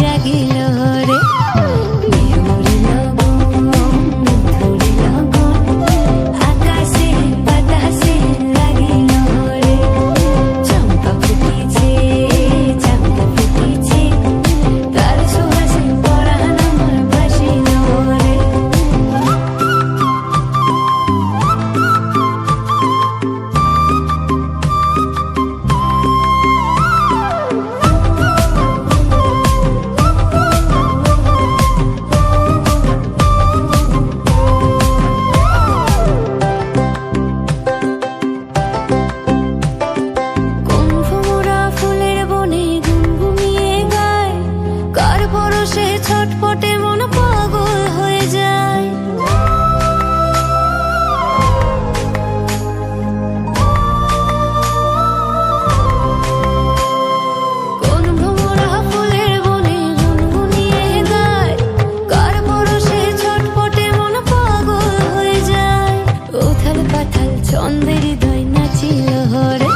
जगिल চন্দ্রের দৈনা ছিল হরে।